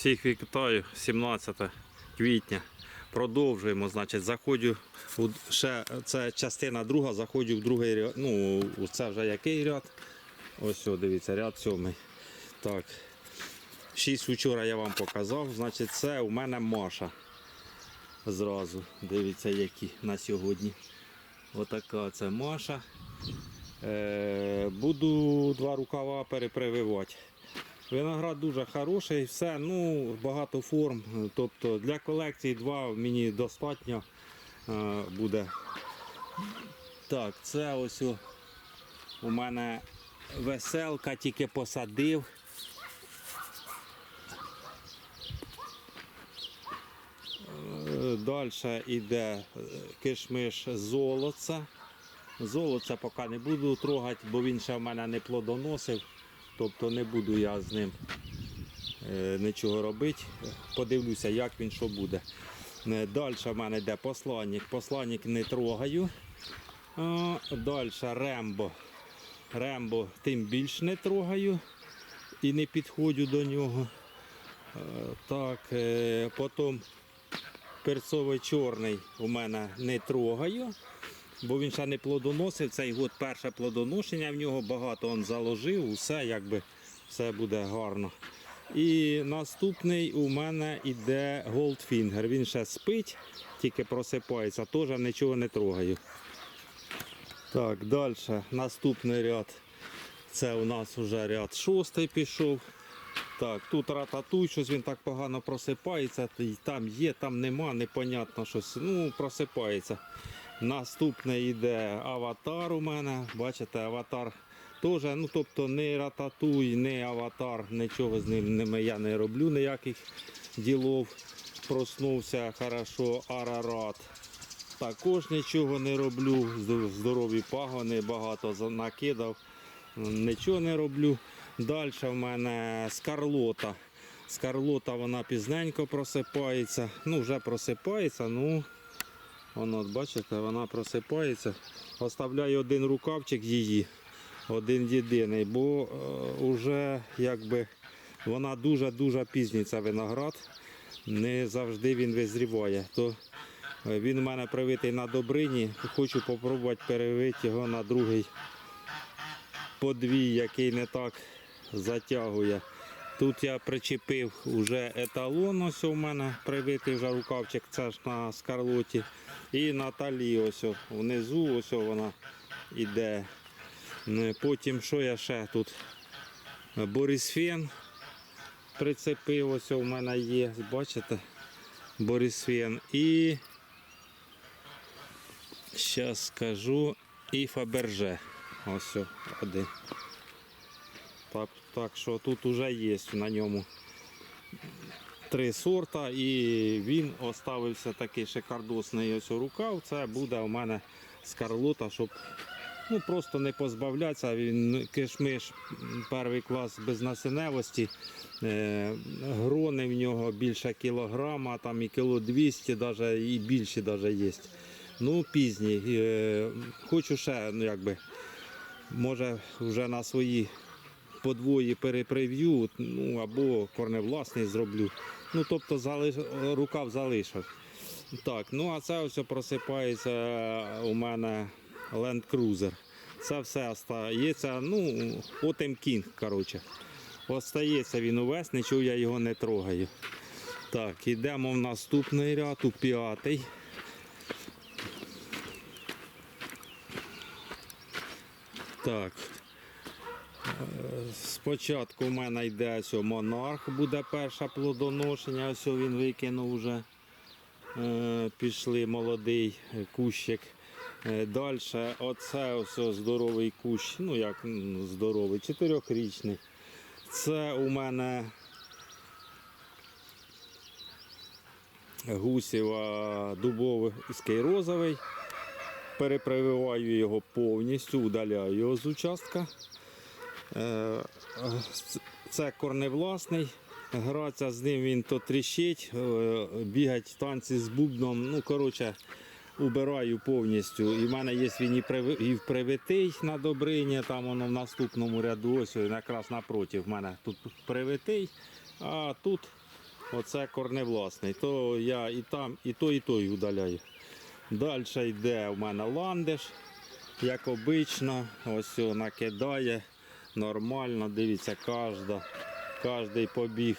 Всіх вітаю, 17 квітня. Продовжуємо. Значить, заходжу у ще це частина друга, заходжу в другий ряд. Ну, це вже який ряд? Ось, о, дивіться, ряд сьомий. Так. Шість вчора я вам показав. Значить, це у мене Маша. Зразу. Дивіться, які на сьогодні. Отака це Маша. Е, буду два рукава перепрививати. Виноград дуже хороший, все, ну, багато форм. Тобто для колекції два мені достатньо е, буде. Так, це ось о, у мене веселка, тільки посадив. Далі йде е, кишмиш золоца. Золоце поки не буду трогати, бо він ще в мене не плодоносив. Тобто не буду я з ним е, нічого робити. Подивлюся, як він що буде. Далі в мене йде посланник. Посланник не трогаю. Далі рембо. Рембо тим більш не трогаю і не підходжу до нього. Е, Так, е, потім перцовий чорний у мене не трогаю, бо він ще не плодоносив. Цей год перше плодоношення в нього багато він заложив, усе якби все буде гарно. І наступний у мене йде Goldfinger. Він ще спить, тільки просипається, теж нічого не трогаю. Так, далі наступний ряд. Це у нас вже ряд шостий пішов. Так, тут рататуй, щось він так погано просипається. Там є, там нема, непонятно щось. Ну, просипається. Наступний йде аватар у мене. Бачите, аватар теж, ну тобто не рататуй, не аватар, нічого з ним я не роблю, ніяких ділов. Проснувся хорошо, арарат. Також нічого не роблю. Здорові пагони, багато накидав. Нічого не роблю. Далі в мене скарлота. Скарлота вона пізненько просипається. Ну, вже просипається, ну воно, от бачите, вона просипається. Оставляю один рукавчик її, один єдиний, бо е, вже якби вона дуже-дуже пізній ця виноград. Не завжди він визріває. То е, він у мене привитий на добрині. Хочу спробувати перевити його на другий подвій, який не так затягує. Тут я причепив вже еталон, ось у мене привитий вже рукавчик, це ж на скарлоті. І на талі ось внизу ось вона йде. Потім що я ще тут? Борисфен прицепив, ось у мене є, бачите? Борисфен. І зараз скажу і Фаберже. Ось один. Так, так що тут вже є на ньому три сорта і він оставився такий шикардосний ось рукав. Це буде у мене скарлота, щоб ну, просто не позбавлятися. Він кишмиш перший клас без насінневості. Е, грони в нього більше кілограма, там і кіло 200, даже, і більше даже є. Ну, пізній. Е, хочу ще, ну якби, може вже на свої подвої переприв'ю, ну або корневласний зроблю. Ну, тобто залиш... рукав залишив. Так, ну а це ось просипається у мене Land Cruiser. Це все остається, ну, отем кінг, коротше. Остається він увесь, нічого я його не трогаю. Так, йдемо в наступний ряд, у п'ятий. Так, Спочатку в мене йде ось монарх, буде перше плодоношення, ось він викинув вже. Е, пішли молодий кущик. Е, Далі оце ось здоровий кущ, ну як здоровий, чотирьохрічний. Це у мене гусєва дубовий розовий. Перепрививаю його повністю, удаляю його з участка. Е, Це корневласний. Гратися з ним він то тріщить, е, бігать танці з бубном. Ну, коротше, убираю повністю. І в мене є він і приви- привитий на Добрині, там воно в наступному ряду, ось якраз напроти в мене тут привитий, а тут Оце корневласний. То я і там, і то, і той удаляю. Далі йде у мене ландиш, як обично. Ось накидає нормально. Дивіться, кожна, кожний побіг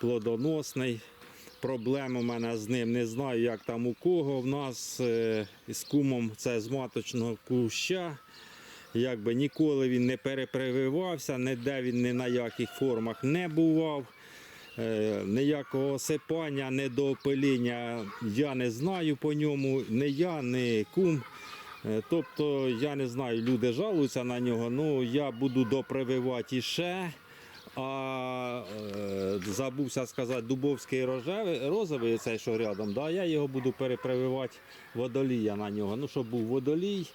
плодоносний. Проблем у мене з ним не знаю, як там у кого. В нас е, з кумом це з маточного куща. Якби ніколи він не перепрививався, ніде він ні на яких формах не бував. Е, ніякого сипання, недоопиління я не знаю по ньому, не я, не кум. Е, Тобто я не знаю, люди жалуються на нього, ну я буду допрививати іще. А е, забувся сказати, дубовський рожевий, розовий, цей, що рядом, да, я його буду перепрививати водолія на нього. Ну, щоб був водолій,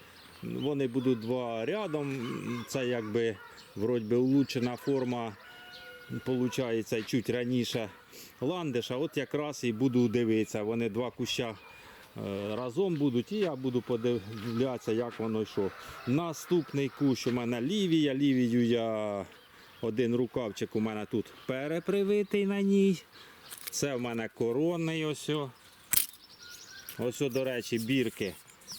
вони будуть два рядом. Це якби вроді улучшена форма, виходить, чуть раніше ландиша. От якраз і буду дивитися. Вони два куща разом будуть, і я буду подивлятися, як воно йшло. Наступний кущ у мене лівія. Лівію я один рукавчик у мене тут перепривитий на ній. Це в мене коронний ось. Ось, до речі, бірки.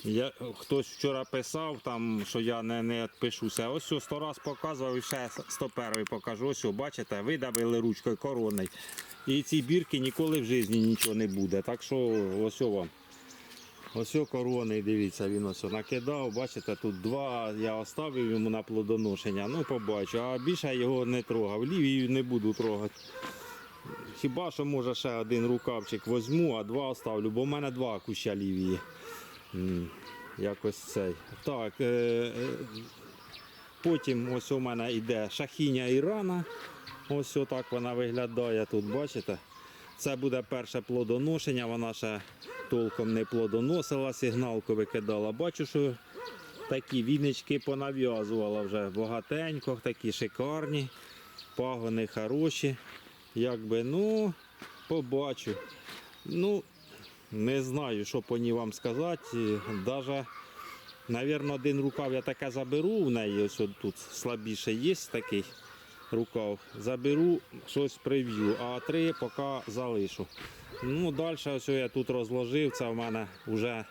Я, хтось вчора писав, там, що я не, не відпишуся. Ось сто раз показував і ще 101 покажу. Ось, бачите, видавили ручкою коронний. І ці бірки ніколи в житті нічого не буде. Так що ось вам. Ось корони, дивіться, він ось накидав. Бачите, тут два я оставив йому на плодоношення. Ну, побачу. А більше його не трогав. Лівію не буду трогати. Хіба що може ще один рукавчик возьму, а два оставлю, бо в мене два куща лівії. Якось цей. Так. Е- е- потім ось у мене йде шахіня Ірана. Ось отак вона виглядає тут, бачите? Це буде перше плодоношення, вона ще толком не плодоносила, сигналку викидала. Бачу, що такі вінички понав'язувала вже багатенько, такі шикарні, пагони хороші. Якби, ну, побачу. Ну, не знаю, що по ній вам сказати. Даже, Навірно, один рукав я таке заберу в неї. Ось тут слабіше є такий рукав. Заберу, щось прив'ю, а три поки залишу. Ну, далі ось я тут розложив. Це в мене вже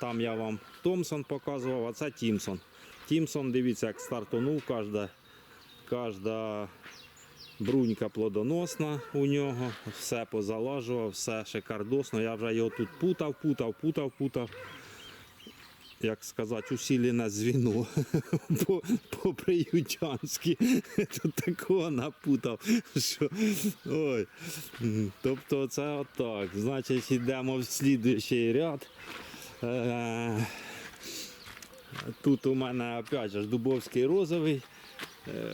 там я вам Томсон показував, а це Тімсон. Тімсон, дивіться, як стартанув кожна, кожна брунька плодоносна у нього, все позалажував, все шикардосно. Я вже його тут путав, путав, путав, путав. Як сказати, усілене звіно по, по приютянськи. Тут такого напутав. Що... Ой. Тобто це отак. Значить, йдемо в слідуючий ряд. Е, Тут у мене опять же дубовський розовий. Е,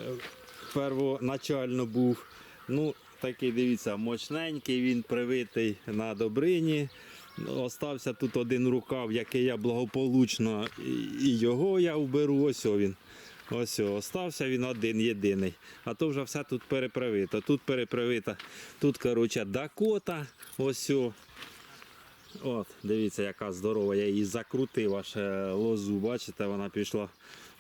Первоначально був. Ну, такий, дивіться, мощненький, він привитий на добрині. Остався тут один рукав, який я благополучно, і- його я вберу. Ось він. Ось остався він один єдиний. А то вже все тут перепривито. Тут перепривита. Тут, коротше, Дакота. Ось. От, дивіться, яка здорова. Я її закрутив аж е, лозу. Бачите, вона пішла.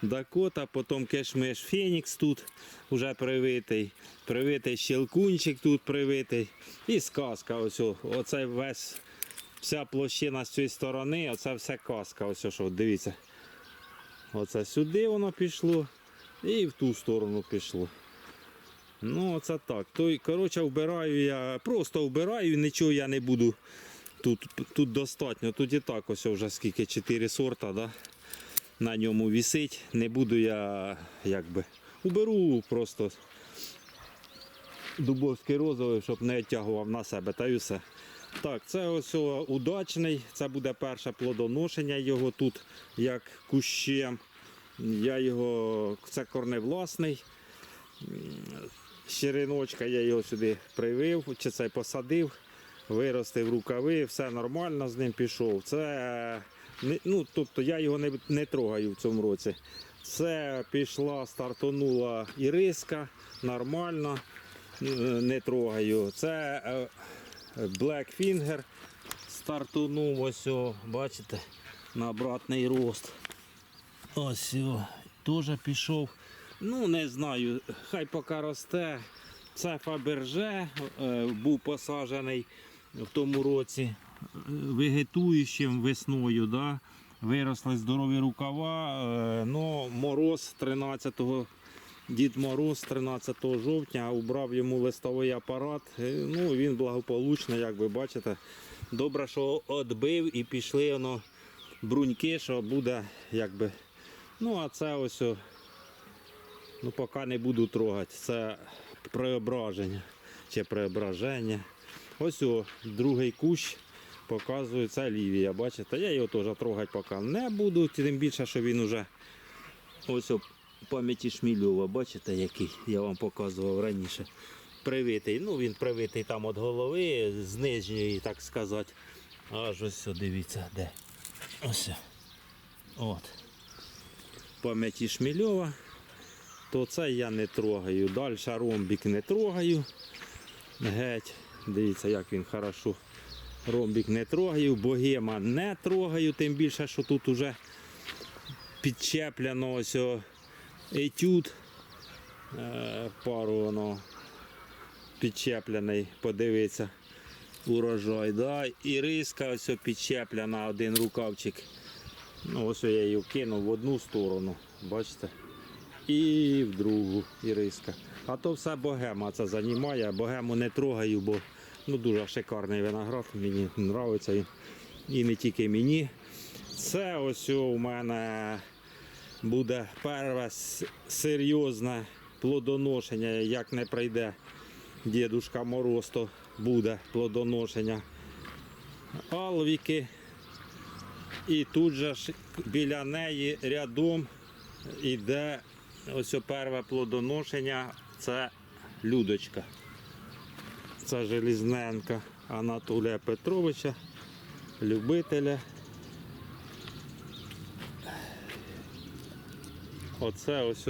Дакота, потім кешмеш Фенікс тут вже привитий. Привитий щелкунчик тут привитий. І сказка. Ось о. Оце весь вся площина з цієї сторони, оце все казка. Ось що, дивіться. Оце сюди воно пішло і в ту сторону пішло. Ну, оце так. То, коротше, вбираю я, просто вбираю, нічого я не буду. Тут, тут достатньо, тут і так ось вже скільки 4 сорта, да? на ньому вісить. Не буду я якби уберу просто дубовський розовий, щоб не оттягував на себе та й все. Так, це ось удачний. Це буде перше плодоношення його тут як кущем. Я його, це корневласний. М, Щериночка, я його сюди привив, чи це посадив, виростив рукави, все нормально з ним пішов. Це, е, ну, тобто я його не, не трогаю в цьому році. Це пішла, стартонула іриска, нормально, е, не трогаю. Це е, Black Finger стартунув ось, бачите, на обратний рост. Ось, теж пішов. Ну, не знаю, хай поки росте. Це Фаберже був посаджений в тому році е, вегетуючим весною. Да? Виросли здорові рукава. е, Ну, мороз 13-го, Дід Мороз 13 жовтня убрав йому листовий апарат. Е, Ну, він благополучно, як ви бачите. Добре, що відбив і пішли воно бруньки, що буде якби. Ну, а це ось. Ну, поки не буду трогати. Це преображення чи преображення. Ось о, другий кущ показує, це лівія. Бачите, я його теж трогати поки не буду, тим більше, що він уже ось о, пам'яті Шмільова, бачите, який я вам показував раніше. Привитий. Ну, він привитий там від голови, з нижньої, так сказати. Аж ось дивіться, де. Ось. От. Пам'яті Шмільова то це я не трогаю. Далі ромбік не трогаю. Геть. Дивіться, як він хорошо. Ромбік не трогаю, богема не трогаю, тим більше, що тут уже підчеплено ось етюд. Е, пару воно підчеплений, подивіться, урожай. Да? І риска ось підчеплена, один рукавчик. Ну, ось я її кинув в одну сторону, бачите? і в другу іриска. А то все богема це займає. Богему не трогаю, бо ну, дуже шикарний виноград. Мені подобається. І не тільки мені. Це ось у мене буде перше серйозне плодоношення, як не прийде дідушка Мороз, то буде плодоношення. Алвіки. І тут же ж біля неї рядом іде ось перше плодоношення, це Людочка. Це Желізненка Анатолія Петровича, любителя. Оце ось.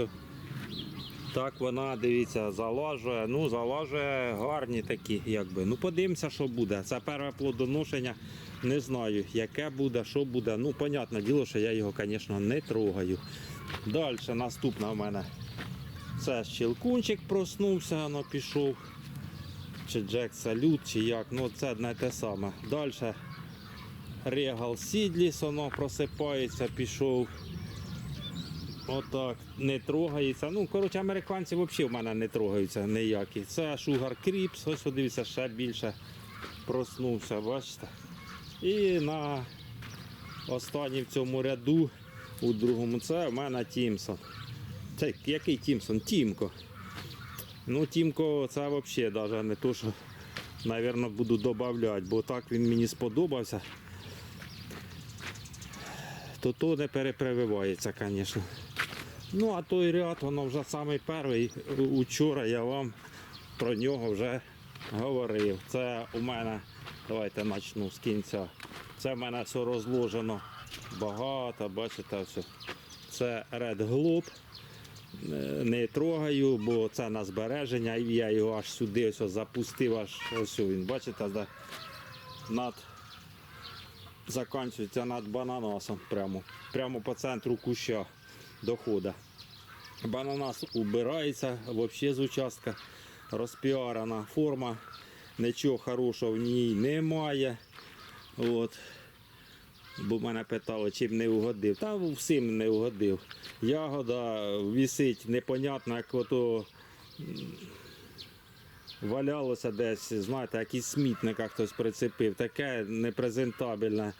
Так вона, дивіться, залажує. Ну, залажує гарні такі, якби. Ну, подивимося, що буде. Це перше плодоношення. Не знаю, яке буде, що буде. Ну, понятне діло, що я його, звісно, не трогаю. Далі наступна в мене це щелкунчик проснувся, воно пішов. Чи Джек Салют, чи як. Ну це не те саме. Далі Регал Сідліс, воно просипається, пішов. Отак, не трогається. Ну, коротше, американці взагалі в мене не трогаються ніякі. Це Шугар Кріпс, ось дивіться, ще більше проснувся, бачите. І на останній в цьому ряду у другому це в мене Тімсон. Це який Тімсон? Тімко. Ну, Тімко це взагалі навіть не то, що, мабуть, буду додавати, бо так він мені сподобався. То то не перепрививається, звісно. Ну, а той ряд, воно вже самий перший. Учора я вам про нього вже говорив. Це у мене, давайте почну з кінця. Це в мене все розложено багато, бачите, все. Це Red Globe. Е, Не трогаю, бо це на збереження, і я його аж сюди ось запустив, аж ось він, бачите, над закінчується над бананасом прямо, прямо по центру куща дохода. Бананас убирається взагалі з участка, розпіарена форма, нічого хорошого в ній немає. От. Бо мене питали, чим не угодив. Та всім не угодив. Ягода висить непонятно, як ото валялося десь, знаєте, якийсь смітника хтось прицепив. Таке непрезентабельне.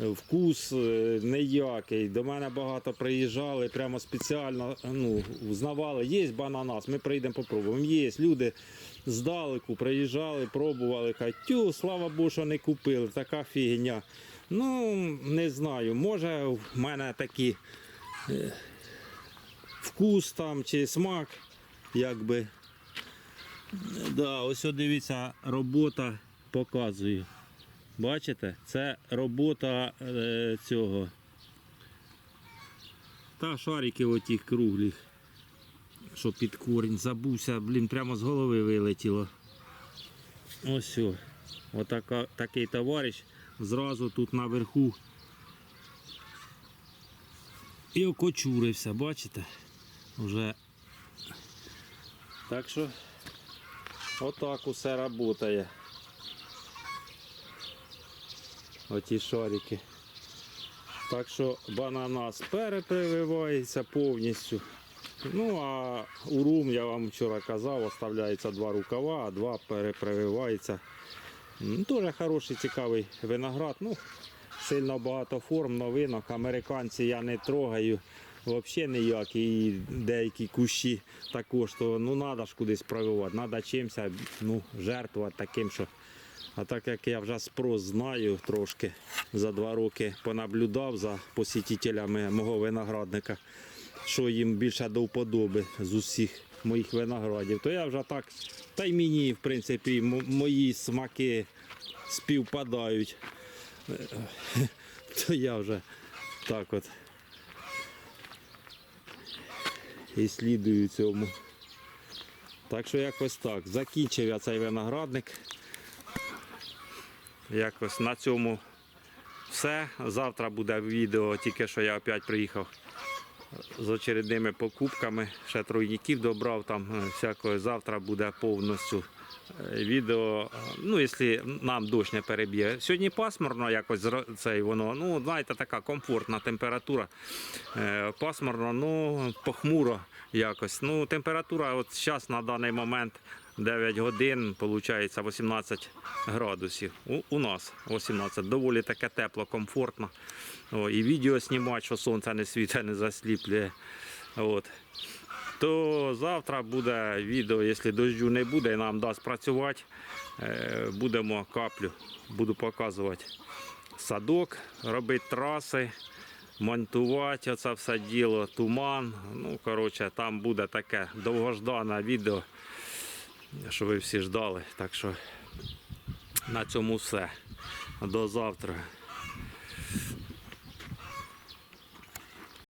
Вкус е, ніякий. До мене багато приїжджали, прямо спеціально ну, знавали, є бананас, ми прийдемо попробуємо. Є люди здалеку приїжджали, пробували, тю, слава Богу, що не купили, така фігня. Ну, не знаю, може в мене такий е, вкус там чи смак, якби. Да, ось дивіться, робота показую. Бачите, це робота е, цього. Та шарики оті круглі, що під корінь. Забувся, блін, прямо з голови вилетіло. Ось о. Такий товариш зразу тут наверху. І окочурився, бачите? Вже. Так що Отак усе працює. Оті шарики. Так що бананас перепрививається повністю. Ну а у рум, я вам вчора казав, оставляється два рукава, а два перепрививається. Дуже хороший, цікавий виноград. Ну, сильно багато форм, новинок. Американці я не трогаю взагалі ніякі. І деякі кущі також, то ну треба ж кудись прививати. Треба чимось ну, жертвувати таким, що. А так як я вже спрос знаю трошки, за два роки понаблюдав за посітителями мого виноградника, що їм більше до вподоби з усіх моїх виноградів, то я вже так, та й мені, в принципі, мої смаки співпадають. То я вже так от і слідую цьому. Так що якось так. Закінчив я цей виноградник. Якось на цьому все. Завтра буде відео, тільки що я опять приїхав з очередними покупками. Ще тройників добрав там е, всякого. Завтра буде повністю е, відео. Ну, якщо нам дощ не переб'є. Сьогодні пасмурно якось цей воно. Ну, знаєте, така комфортна температура. Е, Пасмурно, ну, похмуро якось. Ну, температура от зараз на даний момент 9 годин, виходить 18 градусів. У, у нас 18. Доволі таке тепло, комфортно. О, і відео знімати, що сонце не світить, не засліплює. От. То завтра буде відео, якщо дощу не буде і нам дасть працювати, е, будемо каплю, буду показувати садок, робити траси, монтувати оце все діло, туман. Ну, коротше, там буде таке довгождане відео, що ви всі ждали. Так що на цьому все. До завтра.